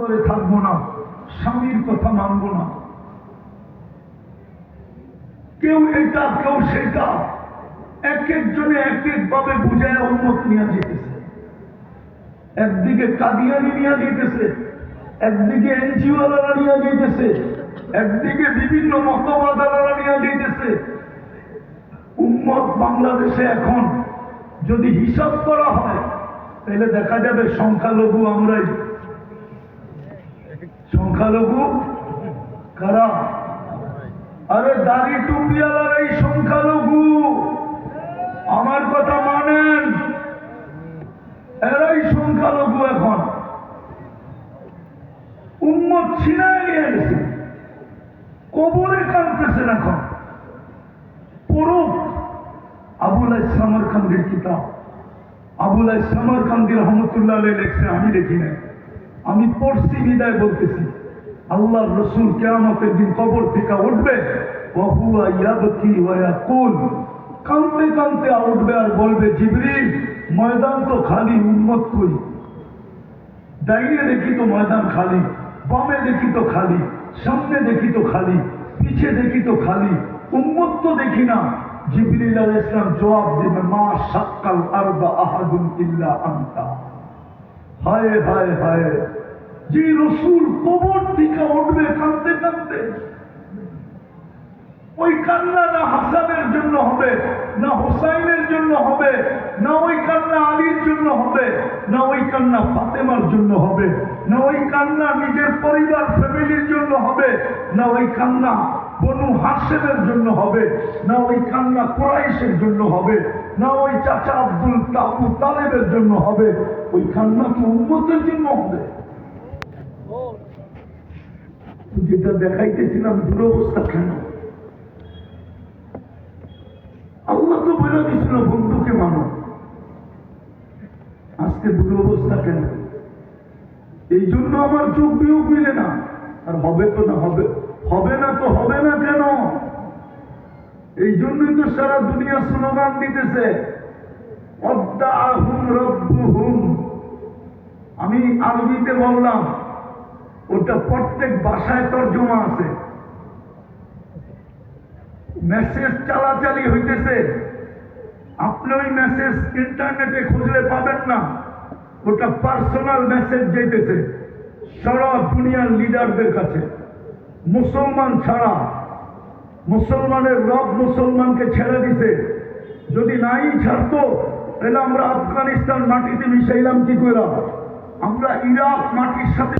করে থাকব না, স্বামীর কথা মানবো না। কেউ এটা, কেউ সেটা, এক একজনে এক এক ভাবে বুঝায় উন্মত নিয়ে যেতেছে। একদিকে কাদিয়ানি নিয়ে যেতেছে, একদিকে এনজিওরা নিয়ে যেতেছে, একদিকে বিভিন্ন মতবাদারা নিয়ে যেতেছে। উম্মত বাংলাদেশে এখন যদি হিসাব করা হয়, তাহলে দেখা যাবে সংখ্যালঘু আমরাই সংখ্যালঘু, কারা? আরে দাড়ি টুপিওয়ালার এই সংখ্যালঘু। আমার কথা মানেন? এরাই সংখ্যালঘু এখন। উম্মত ছিনায় নিয়ে গেছে। কবরে কাঁদতেছেন এখন। পড়ুক। আবুল ইসলামর খান্দির কিতাব। আবুল ইসলামর খান্দি রহমতুল্লাহ লেখছে, আমি দেখি নাই। আমি পড়ছি, বিদায় বলতেছি। আল্লাহ রসুল কেয়ামতের দিন কবর থেকে উঠবে কাঁদতে কাঁদতে উঠবে আর বলবে, জিবরিল, ময়দান তো খালি উন্মত করি ডাইনে দেখি তো ময়দান খালি, বামে দেখি তো খালি, সামনে দেখি তো খালি, পিছে দেখি তো খালি। উম্মত তো দেখি না। জিবরিল ইসলাম জবাব দেবে, মা সাক্কাল আরবা আহাদুন ইল্লা আনতা। হায় হায় হায়। যে রসুল কবর থেকে উঠবে কাঁদতে কাঁদতে, ওই কান্না না হাসানের জন্য হবে, না হোসাইনের জন্য হবে, না ওই কান্না আলীর জন্য হবে, না ওই কান্না ফাতেমার জন্য হবে, না ওই কান্না নিজের পরিবার ফ্যামিলির জন্য হবে, না ওই কান্না বনু হাসেনের জন্য হবে, না ওই কান্না কোরাইশের জন্য হবে, না ওই চাচা আব্দুল তাবু তালেবের জন্য হবে, ওই কান্না কি উন্মতের জন্য হবে? যেটা দেখাইতেছিলাম দুরবস্থা কেন? আল্লাহ তো বলে দিছিল বন্ধুকে মানো। আজকে দুরবস্থা কেন? এই জন্য আমার চোখ বিয়োগ মিলে না। আর হবে তো না হবে? হবে না তো হবে না কেন? এই জন্যই তো সারা দুনিয়া স্লোগান দিতেছে আমি আরবিতে বললাম, ওটা প্রত্যেক ভাষায় তর্জমা আছে। মেসেজ চালাচালি হইতেছে। আপনি ওই মেসেজ ইন্টারনেটে খুঁজলে পাবেন না, ওটা পার্সোনাল মেসেজ যেতেছে সারা দুনিয়ার লিডারদের কাছে। মুসলমান ছাড়া মুসলমানের রব মুসলমানকে ছেড়ে দিছে। যদি নাই ছাড়তো, তাহলে আমরা আফগানিস্তান মাটিতে মিশাইলাম কি করে আমরা ইরাক মাটির সাথে